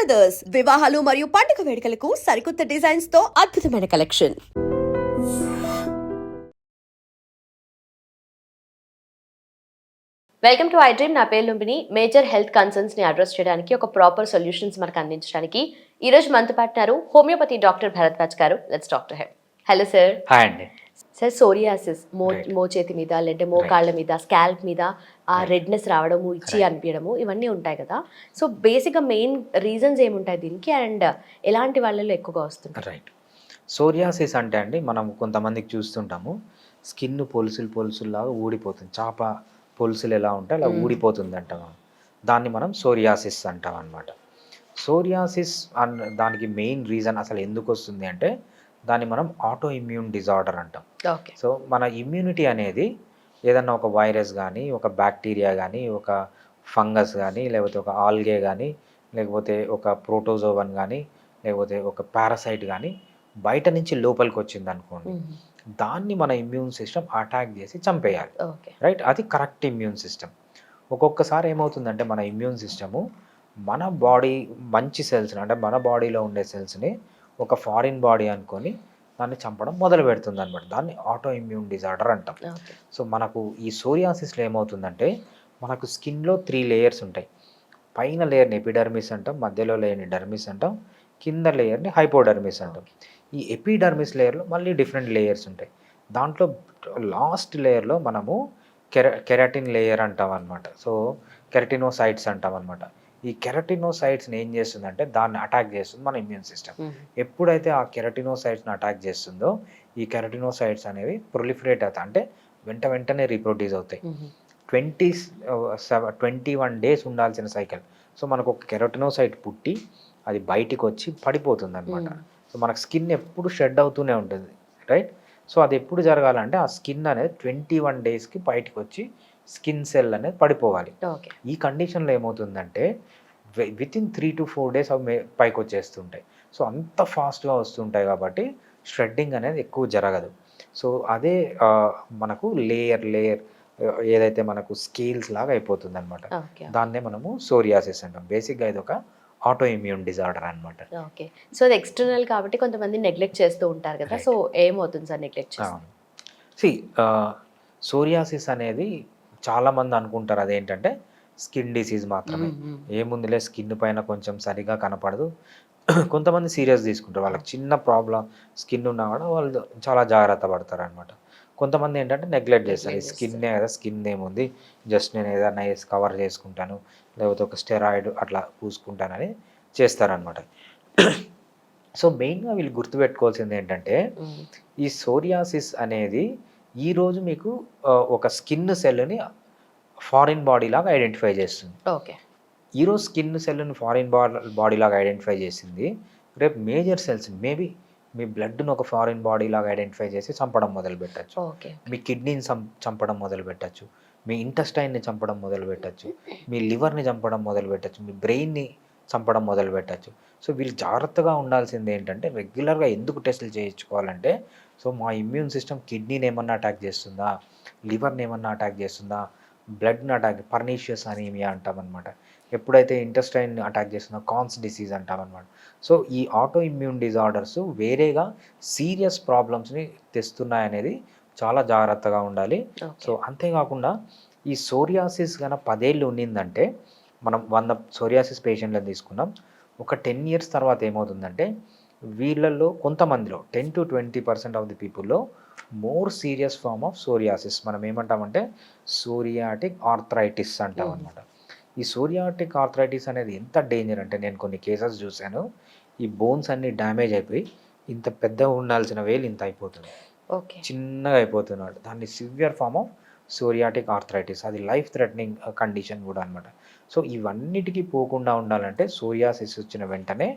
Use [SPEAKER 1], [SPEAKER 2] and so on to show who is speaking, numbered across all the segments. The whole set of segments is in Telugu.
[SPEAKER 1] బ్రదర్స్ వివాహాలు మరియు పండుగ వేడుకలకు సరికొత్త డిజైన్స్తో అద్భుతమైన collection
[SPEAKER 2] welcome to I dream నా పేరు లుంబిని. మేజర్ హెల్త్ కన్సర్న్స్ని అడ్రస్ చేయడానికి ఒక ప్రాపర్ సొల్యూషన్స్ మనకు అందించడానికి ఈ రోజు మనతో పాటున్నారు హోమియోపతి డాక్టర్ భరద్వాజ్ గారు. Let's doctor head hello sir
[SPEAKER 3] hi అండి.
[SPEAKER 2] సార్ సోరియాసిస్ మో
[SPEAKER 3] Right.
[SPEAKER 2] మోచేతి మీద లేదంటే మోకాళ్ళ మీద స్కాల్ప్ మీద ఆ రెడ్నెస్ రావడము ఇచ్చి. అనిపించడము ఇవన్నీ ఉంటాయి కదా. సో బేసిక్గా మెయిన్ రీజన్స్ ఏముంటాయి దీనికి? అండ్ ఎలాంటి వాళ్ళలో ఎక్కువగా వస్తుంటాయి?
[SPEAKER 3] రైట్ సోరియాసిస్ అంటే అండి మనం కొంతమందికి చూస్తుంటాము స్కిన్ పొలుసులు పొలుసుల్లాగా ఊడిపోతుంది. చేప పొలుసులు ఎలా ఉంటే అలా. ఊడిపోతుంది అంటాం. దాన్ని మనం సోరియాసిస్ అంటాం అనమాట సోరియాసిస్ అన్ దానికి మెయిన్ రీజన్ అసలు ఎందుకు వస్తుంది అంటే దాన్ని మనం ఆటో ఇమ్యూన్ డిజార్డర్ అంటాం.
[SPEAKER 2] ఓకే.
[SPEAKER 3] సో మన ఇమ్యూనిటీ అనేది ఏదన్నా ఒక వైరస్ కానీ ఒక బ్యాక్టీరియా కానీ ఒక ఫంగస్ కానీ లేకపోతే ఒక ఆల్గే కానీ లేకపోతే ఒక ప్రోటోజోవన్ కానీ లేకపోతే ఒక పారాసైట్ కానీ బయట నుంచి లోపలికి వచ్చింది అనుకోండి దాన్ని మన ఇమ్యూన్ సిస్టమ్ అటాక్ చేసి చంపేయాలి. రైట్? అది కరెక్ట్ ఇమ్యూన్ సిస్టమ్ ఒక్కొక్కసారి ఏమవుతుందంటే మన ఇమ్యూన్ సిస్టము మన బాడీ మంచి సెల్స్ని అంటే మన బాడీలో ఉండే సెల్స్ని ఒక ఫారిన్ బాడీ అనుకొని దాన్ని చంపడం మొదలు పెడుతుంది అనమాట దాన్ని ఆటో ఇమ్యూన్ డిజార్డర్ అంటాం సో మనకు ఈ సోరియాసిస్లో ఏమవుతుందంటే మనకు స్కిన్లో త్రీ లేయర్స్ ఉంటాయి. పైన లేయర్ని ఎపిడర్మిస్ అంటాం మధ్యలో లేయర్ని డర్మిస్ అంటాం కింద లేయర్ని హైపోడర్మిస్ అంటాం. ఈ ఎపిడర్మిస్ లేయర్లో మళ్ళీ డిఫరెంట్ లేయర్స్ ఉంటాయి. దాంట్లో లాస్ట్ లేయర్లో మనము కెర కెరటిన్ లేయర్ అంటాం అనమాట సో కెరటినోసైట్స్ అంటాం అనమాట ఈ కెరటినోసైట్స్ని ఏం చేస్తుందంటే దాన్ని అటాక్ చేస్తుంది మన ఇమ్యూన్ సిస్టమ్. ఎప్పుడైతే ఆ కెరటినోసైట్స్ని అటాక్ చేస్తుందో ఈ కెరటినోసైట్స్ అనేవి ప్రొలిఫరేట్ అవుతాయి. అంటే వెంట వెంటనే రీప్రొడ్యూస్ అవుతాయి. Twenty seven twenty one days ఉండాల్సిన సైకిల్. సో మనకు ఒక కెరటినోసైట్ పుట్టి అది బయటికి వచ్చి పడిపోతుంది అనమాట సో మనకు స్కిన్ ఎప్పుడు షెడ్ అవుతూనే ఉంటుంది. రైట్? సో అది ఎప్పుడు జరగాలంటే ఆ స్కిన్ అనేది ట్వంటీ వన్ డేస్కి బయటికి వచ్చి స్కిన్ సెల్ అనేది పడిపోవాలి.
[SPEAKER 2] ఓకే.
[SPEAKER 3] ఈ కండిషన్లో ఏమవుతుందంటే within three to four days అవి పైకి వచ్చేస్తుంటాయి సో అంత ఫాస్ట్గా వస్తుంటాయి కాబట్టి షెడ్డింగ్ అనేది ఎక్కువ జరగదు. సో అదే మనకు లేయర్ లేయర్ ఏదైతే మనకు స్కేల్స్ లాగా అయిపోతుంది అనమాట దాన్నే మనము సోరియాసిస్ అంటాం. బేసిక్గా ఇది ఒక ఆటో ఇమ్యూన్ డిజార్డర్ అనమాట
[SPEAKER 2] ఓకే. సో అది ఎక్స్టర్నల్ కాబట్టి కొంతమంది నెగ్లెక్ట్ చేస్తూ ఉంటారు కదా. సో ఏమవుతుంది సార్ నెగ్లెక్ట్
[SPEAKER 3] సి సోరియాసిస్ అనేది చాలామంది అనుకుంటారు అదేంటంటే స్కిన్ డిసీజ్ మాత్రమే. ఏముందిలే స్కిన్ పైన కొంచెం సరిగా కనపడదు. కొంతమంది సీరియస్ తీసుకుంటారు. వాళ్ళకి చిన్న ప్రాబ్లం స్కిన్ ఉన్నా కూడా వాళ్ళు చాలా జాగ్రత్త పడతారు అనమాట కొంతమంది ఏంటంటే నెగ్లెక్ట్ చేస్తారు. స్కిన్నే కదా స్కిన్ ఏముంది? జస్ట్ నేను ఏదైనా వేసి కవర్ చేసుకుంటాను లేకపోతే ఒక స్టెరాయిడ్ అట్లా పూసుకుంటానని చేస్తారనమాట సో మెయిన్గా వీళ్ళు గుర్తుపెట్టుకోవాల్సింది ఏంటంటే ఈ సోరియాసిస్ అనేది ఈరోజు మీకు ఒక స్కిన్ సెల్ని ఫారిన్ బాడీ లాగా ఐడెంటిఫై చేస్తుంది.
[SPEAKER 2] ఓకే.
[SPEAKER 3] ఈరోజు స్కిన్ సెల్ని ఫారిన్ బాడీ లాగా ఐడెంటిఫై చేసింది. రేపు మేజర్ సెల్స్ మేబీ మీ బ్లడ్ను ఒక ఫారిన్ బాడీ లాగా ఐడెంటిఫై చేసి చంపడం మొదలు పెట్టచ్చు.
[SPEAKER 2] ఓకే.
[SPEAKER 3] మీ కిడ్నీని చం చంపడం మొదలు పెట్టచ్చు. మీ ఇంటెస్టైన్ని చంపడం మొదలు పెట్టచ్చు. మీ లివర్ని చంపడం మొదలు పెట్టచ్చు. మీ బ్రెయిన్ని చంపడం మొదలు పెట్టచ్చు. సో వీళ్ళు జాగ్రత్తగా ఉండాల్సింది ఏంటంటే రెగ్యులర్గా ఎందుకు టెస్టులు చేయించుకోవాలంటే సో మా ఇమ్యూన్ సిస్టమ్ కిడ్నీని ఏమన్నా అటాక్ చేస్తుందా లివర్ని ఏమన్నా అటాక్ చేస్తుందా బ్లడ్ని అటాక్ పర్నీషియస్ అనీమియా అంటామన్నమాట. ఎప్పుడైతే ఇంటెస్టైన్ అటాక్ చేస్తుందో కాన్స్ డిసీజ్ అంటామన్నమాట. సో ఈ ఆటో ఇమ్యూన్ డిజార్డర్స్ వేరేగా సీరియస్ ప్రాబ్లమ్స్ని తెస్తున్నాయనేది చాలా జాగ్రత్తగా ఉండాలి. సో అంతేకాకుండా ఈ సోరియాసిస్ గన పదేళ్ళు ఉండిందంటే మనం వంద సోరియాసిస్ పేషెంట్లను తీసుకున్నాం. ఒక టెన్ ఇయర్స్ తర్వాత ఏమవుతుందంటే వీళ్ళల్లో కొంతమందిలో ten to twenty percent of the పీపుల్లో more serious form of psoriasis మనం ఏమంటామంటే సోరియాటిక్ ఆర్థరైటిస్ అంటాం
[SPEAKER 2] Mhm.
[SPEAKER 3] అనమాట ఈ సోరియాటిక్ ఆర్థరైటిస్ అనేది ఎంత డేంజర్ అంటే నేను కొన్ని కేసెస్ చూశాను. ఈ బోన్స్ అన్ని డ్యామేజ్ అయిపోయి ఇంత పెద్ద ఉండాల్సిన వేలు ఇంత అయిపోతుంది.
[SPEAKER 2] ఓకే.
[SPEAKER 3] చిన్నగా అయిపోతున్నాడు. దాన్ని severe form of psoriatic arthritis అది లైఫ్ థ్రెటనింగ్ కండిషన్ కూడా అనమాట సో ఇవన్నిటికీ పోకుండా ఉండాలంటే సోరియాసిస్ వచ్చిన వెంటనే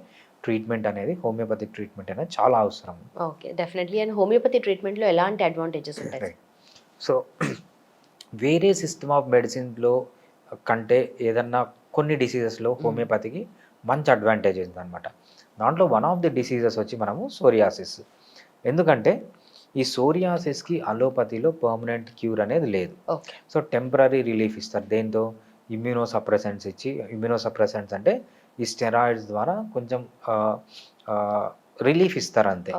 [SPEAKER 3] ట్రీట్మెంట్ అనేది హోమియోపతిక్ ట్రీట్మెంట్ అనేది చాలా అవసరం.
[SPEAKER 2] Okay definitely. అండ్ హోమియోపతి ట్రీట్మెంట్లో ఎలాంటి అడ్వాంటేజెస్ ఉంటాయి.
[SPEAKER 3] సో వేరే సిస్టమ్ ఆఫ్ మెడిసిన్లో కంటే ఏదన్నా కొన్ని డిసీజెస్లో హోమియోపతికి మంచి అడ్వాంటేజ్ ఉందన్నమాట దాంట్లో వన్ ఆఫ్ ది డిసీజెస్ వచ్చి మనము సోరియాసిస్. ఎందుకంటే ఈ సోరియాసిస్కి అలోపతిలో పర్మనెంట్ క్యూర్ అనేది లేదు. సో టెంపరీ రిలీఫ్ ఇస్తారు దేంతో? ఇమ్యూనో సప్రెసెంట్స్ ఇచ్చి ఇమ్యూనో సప్రెసెంట్స్ అంటే ఈ స్టెరాయిడ్స్ ద్వారా కొంచెం రిలీఫ్ ఇస్తారు అంతే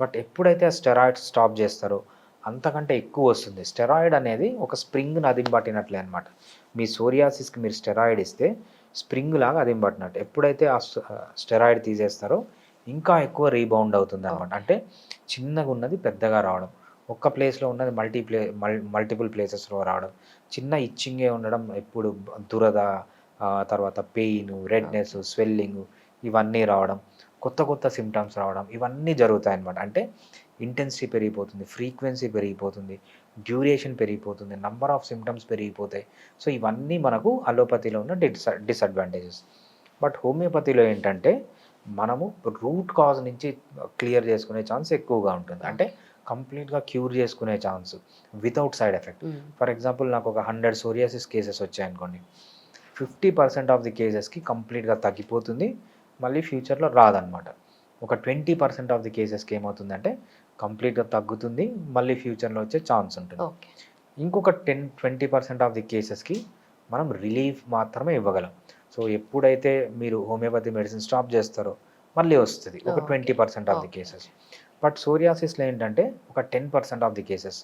[SPEAKER 3] బట్ ఎప్పుడైతే ఆ స్టెరాయిడ్స్ స్టాప్ చేస్తారో అంతకంటే ఎక్కువ వస్తుంది. స్టెరాయిడ్ అనేది ఒక స్ప్రింగ్ అదిం పట్టినట్లే అనమాట మీ సోరియాసిస్కి మీరు స్టెరాయిడ్ ఇస్తే స్ప్రింగ్ లాగా అదిం పట్టినట్టు. ఎప్పుడైతే ఆ స్టెరాయిడ్ తీసేస్తారో ఇంకా ఎక్కువ రీబౌండ్ అవుతుంది అనమాట అంటే చిన్నగా ఉన్నది పెద్దగా రావడం. ఒక్క ప్లేస్లో ఉన్నది మల్టీ ప్లే మల్ మల్టిపుల్ ప్లేసెస్లో రావడం. చిన్న ఇచ్చింగే ఉండడం ఎప్పుడు దురద తర్వాత పెయిన్ రెడ్నెస్ స్వెల్లింగ్ ఇవన్నీ రావడం కొత్త కొత్త సిమ్టమ్స్ రావడం ఇవన్నీ జరుగుతాయి అన్నమాట అంటే ఇంటెన్సిటీ పెరిగిపోతుంది ఫ్రీక్వెన్సీ పెరిగిపోతుంది డ్యూరేషన్ పెరిగిపోతుంది నంబర్ ఆఫ్ సిమ్టమ్స్ పెరిగిపోతాయి. సో ఇవన్నీ మనకు అలోపతిలో ఉన్న డిస్ డిసడ్వాంటేజెస్. బట్ హోమియోపతిలో ఏంటంటే మనము రూట్ కాజ్ నుంచి క్లియర్ చేసుకునే ఛాన్స్ ఎక్కువగా ఉంటుంది. అంటే కంప్లీట్గా క్యూర్ చేసుకునే chance without side effect. For example నాకు ఒక హండ్రెడ్ సోరియాసిస్ కేసెస్ వచ్చాయనుకోండి ఫిఫ్టీ పర్సెంట్ ఆఫ్ ది కేసెస్కి కంప్లీట్గా తగ్గిపోతుంది మళ్ళీ ఫ్యూచర్లో రాదనమాట. ఒక ట్వంటీ పర్సెంట్ ఆఫ్ ది కేసెస్కి ఏమవుతుందంటే కంప్లీట్గా తగ్గుతుంది మళ్ళీ ఫ్యూచర్లో వచ్చే ఛాన్స్ ఉంటుంది. ఇంకొక ten twenty percent of the కేసెస్కి మనం రిలీఫ్ మాత్రమే ఇవ్వగలం. సో ఎప్పుడైతే మీరు హోమియోపతి మెడిసిన్ స్టాప్ చేస్తారో మళ్ళీ వస్తుంది. ఒక. Twenty percent of the. Cases. But సోరియాసిస్లో ఏంటంటే ఒక ten percent of the cases.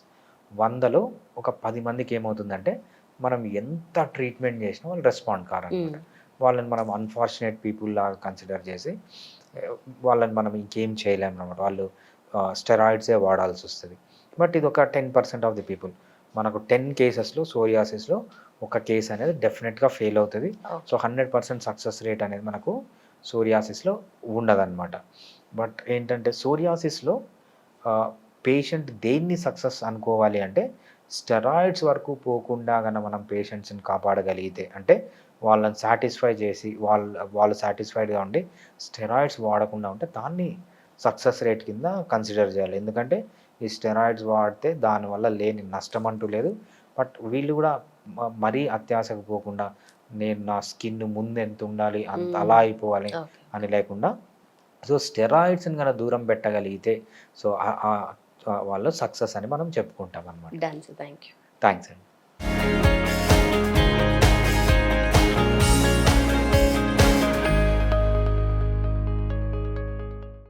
[SPEAKER 3] వందలో ఒక పది మందికి ఏమవుతుందంటే మనం ఎంత ట్రీట్మెంట్ చేసినా వాళ్ళు రెస్పాండ్ కారు వాళ్ళని మనం అన్ఫార్చునేట్ పీపుల్ లాగా కన్సిడర్ చేసి వాళ్ళని మనం ఇంకేం చేయలేము అనమాట వాళ్ళు స్టెరాయిడ్సే వాడాల్సి వస్తుంది. బట్ ఇది ఒక ten percent of the people మనకు టెన్ కేసెస్లో సోరియాసిస్లో ఒక కేసు అనేది డెఫినెట్గా ఫెయిల్ అవుతుంది. So hundred percent success rate అనేది మనకు సోరియాసిస్లో ఉండదన్నమాట. బట్ ఏంటంటే సోరియాసిస్లో పేషెంట్ దేన్ని సక్సెస్ అనుకోవాలి అంటే స్టెరాయిడ్స్ వరకు పోకుండా గన మనం పేషెంట్స్ని కాపాడగలిగితే అంటే వాళ్ళని సాటిస్ఫై చేసి వాళ్ళ వాళ్ళు సాటిస్ఫైడ్గా ఉండి స్టెరాయిడ్స్ వాడకుండా ఉంటే దాన్ని సక్సెస్ రేట్ కింద కన్సిడర్ చేయాలి. ఎందుకంటే ఈ స్టెరాయిడ్స్ వాడితే దానివల్ల లేని నష్టం అంటూ లేదు. బట్ వీళ్ళు కూడా మరీ అత్యాశకు పోకుండా నేను నా స్కిన్ ముందు ఎంత ఉండాలి అంత. అలా అయిపోవాలి అని లేకుండా సో స్టెరాయిడ్స్ని కనుక దూరం పెట్టగలిగితే సో వాళ్ళు సక్సెస్ అని మనం చెప్పుకుంటాం అనమాట థ్యాంక్స్ అండి